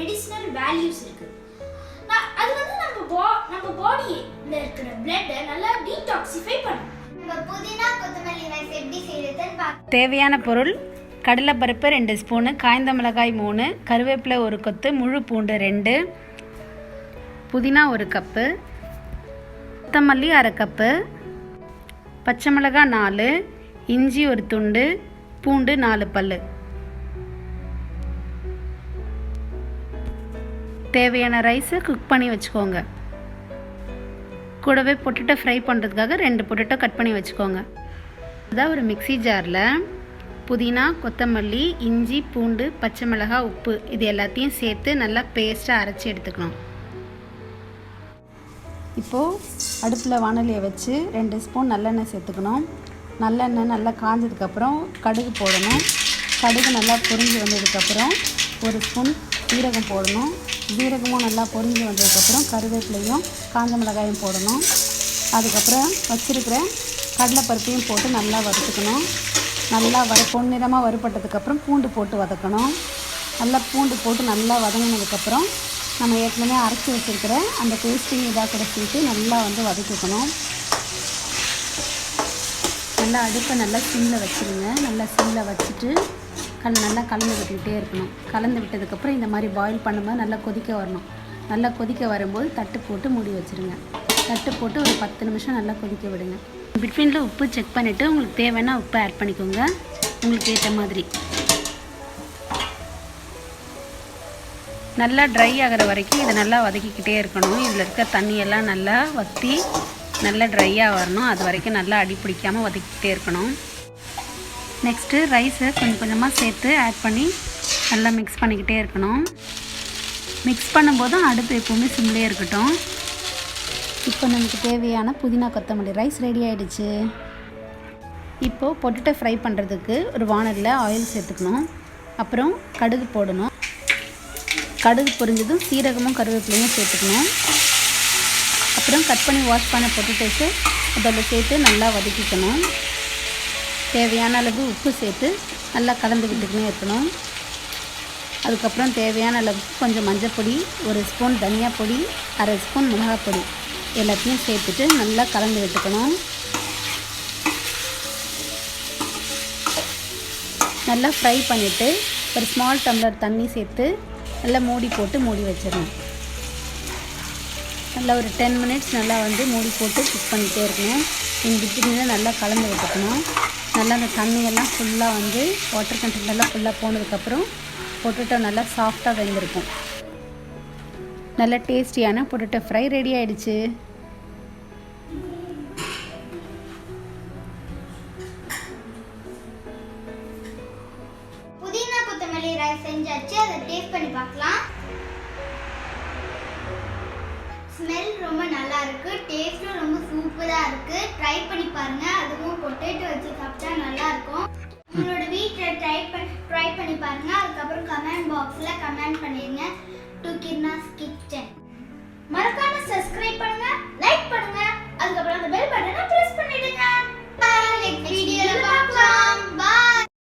Medicinal values இருக்கு. அது வந்து நம்ம பா நம்ம பாடியில் இருக்கிற பிளட்டை நல்லா டீடாக்சிஃபை பண்ணும். நம்ம புதினா கொத்தமல்லி ரைஸ் எப்படி செய்யறதுன்னு பார்க்க தேவையான பொருள் கடலைப்பருப்பு ரெண்டு ஸ்பூனு காய்ந்த மிளகாய் மூணு கருவேப்பிலை ஒரு கொத்து முழு பூண்டு ரெண்டு புதினா ஒரு கப்பு கொத்தமல்லி அரை கப்பு பச்சை மிளகாய் நாலு இஞ்சி ஒரு துண்டு பூண்டு நாலு பல் தேவையான ரைஸை குக் பண்ணி வச்சுக்கோங்க. கூடவே பொட்டேட்டோ ஃப்ரை பண்ணுறதுக்காக ரெண்டு பொட்டேட்டோ கட் பண்ணி வச்சுக்கோங்க. அதான் ஒரு மிக்சி ஜாரில் புதினா கொத்தமல்லி இஞ்சி பூண்டு பச்சை மிளகாய் உப்பு இது எல்லாத்தையும் சேர்த்து நல்லா பேஸ்ட்டாக அரைச்சி எடுத்துக்கணும். இப்போது அடுப்பில் வானலியை வச்சு ரெண்டு ஸ்பூன் நல்லெண்ணெய் சேர்த்துக்கணும். நல்லெண்ணெய் நல்லா காஞ்சதுக்கப்புறம் கடுகு போடணும். கடுகு நல்லா பொரிஞ்சு வந்ததுக்கப்புறம் ஒரு ஸ்பூன் சீரகம் போடணும். ஜீரகமும் நல்லா பொரிஞ்சு வந்ததுக்கப்புறம் கருவேப்பிலையும் காஞ்ச மிளகாயும் போடணும். அதுக்கப்புறம் வச்சுருக்கிற கடலைப்பருப்பையும் போட்டு நல்லா வறுத்துக்கணும் நல்லா வர பொன்னிறமாக வறுபட்டதுக்கப்புறம் பூண்டு போட்டு வதக்கணும். நல்லா பூண்டு போட்டு நல்லா வதங்கினதுக்கப்புறம் நம்ம ஏற்கனவே அரைச்சி வச்சுருக்கிற அந்த பேஸ்டிங் இதாக கூட சேர்த்து நல்லா வந்து வதக்கிக்கணும். நல்லா அடுப்பை நல்லா சிம்மில் வச்சுருங்க. நல்லா சிம்மில் வச்சுட்டு கல் நல்லா கலந்து விட்டுக்கிட்டே இருக்கணும். கலந்து விட்டதுக்கப்புறம் இந்த மாதிரி பாயில் பண்ணும்போது நல்லா கொதிக்க வரணும். நல்லா கொதிக்க வரும்போது தட்டு போட்டு மூடி வச்சுருங்க. தட்டு போட்டு ஒரு பத்து நிமிஷம் நல்லா கொதிக்க விடுங்க. பிட்வீனில் உப்பு செக் பண்ணிவிட்டு உங்களுக்கு தேவைன்னா உப்பு ஆட் பண்ணிக்கோங்க. உங்களுக்கு ஏற்ற மாதிரி. நல்லா ட்ரை ஆகிற வரைக்கும் இதை நல்லா வதக்கிக்கிட்டே இருக்கணும். இதில் இருக்க தண்ணியெல்லாம் நல்லா வற்றி நல்லா ட்ரையாக வரணும். அது வரைக்கும் நல்லா அடி பிடிக்காமல் வதக்கிக்கிட்டே இருக்கணும். நெக்ஸ்ட்டு ரைஸை கொஞ்சம் கொஞ்சமாக சேர்த்து ஆட் பண்ணி நல்லா மிக்ஸ் பண்ணிக்கிட்டே இருக்கணும். மிக்ஸ் பண்ணும்போதும் அடுப்பு எப்போவுமே சிம்லேயே இருக்கட்டும். இப்போ நமக்கு தேவையான புதினா கொத்தமல்லி ரைஸ் ரெடி ஆகிடுச்சு இப்போது பொட்டேட்டோ ஃப்ரை பண்ணுறதுக்கு ஒரு வானலில் ஆயில் சேர்த்துக்கணும். அப்புறம் கடுகு போடணும். கடுகு பொரிஞ்சதும் சீரகமும் கருவேப்பிலையும் சேர்த்துக்கணும். அப்புறம் கட் பண்ணி வாஷ் பண்ண பொட்டேட்டோஸை அதில் சேர்த்து நல்லா வதக்கிக்கணும். தேவையான அளவு உப்பு சேர்த்து நல்லா கலந்து விட்டுக்கினே இருக்கணும். அதுக்கப்புறம் தேவையான அளவுக்கு கொஞ்சம் மஞ்சப்பொடி ஒரு ஸ்பூன் தனியா பொடி அரை ஸ்பூன் மிளகாய் பொடி எல்லாத்தையும் சேர்த்துட்டு நல்லா கலந்து விட்டுக்கணும். நல்லா ஃப்ரை பண்ணிவிட்டு ஒரு ஸ்மால் டம்ளர் தண்ணி சேர்த்து நல்லா மூடி போட்டு மூடி வச்சிடணும். நல்லா ஒரு டென் மினிட்ஸ் நல்லா வந்து மூடி போட்டு குக் பண்ணிகிட்டே இருக்கணும். இந்த பிரியாணியில் நல்லா கலந்து விட்டுக்கணும். நல்லா அந்த தண்ணியெல்லாம் ஃபுல்லாக வந்து வாட்டர் கண்டென்ட் நல்லா ஃபுல்லாக போனதுக்கப்புறம் பொட்டேட்டோ நல்லா சாஃப்டாக வெந்திருக்கும். நல்ல டேஸ்டியான பொட்டேட்டோ ஃப்ரை ரெடி ஆயிடுச்சு. புதினா கொத்தமல்லி ரைஸ் செஞ்சாச்சு. அதை டேஸ்ட் பண்ணி பார்க்கலாம். ஸ்மெல் ரொம்ப நல்லா இருக்கு டேஸ்ட்டும் ரொம்ப சூப்பரா இருக்கு. ட்ரை பண்ணி பாருங்க. அதுவும் பொட்டேட்டோ வச்சு சாப்பிட்டா நல்லா இருக்கும் உங்களோட வீட்டில் ட்ரை பண்ணி ட்ரை பண்ணி பாருங்க. அதுக்கப்புறம் கமெண்ட் பாக்ஸில் கமெண்ட் பண்ணிடுங்க டு கிர்னாஸ் கிச்சன் மறக்காம சப்ஸ்கிரைப் பண்ணுங்க.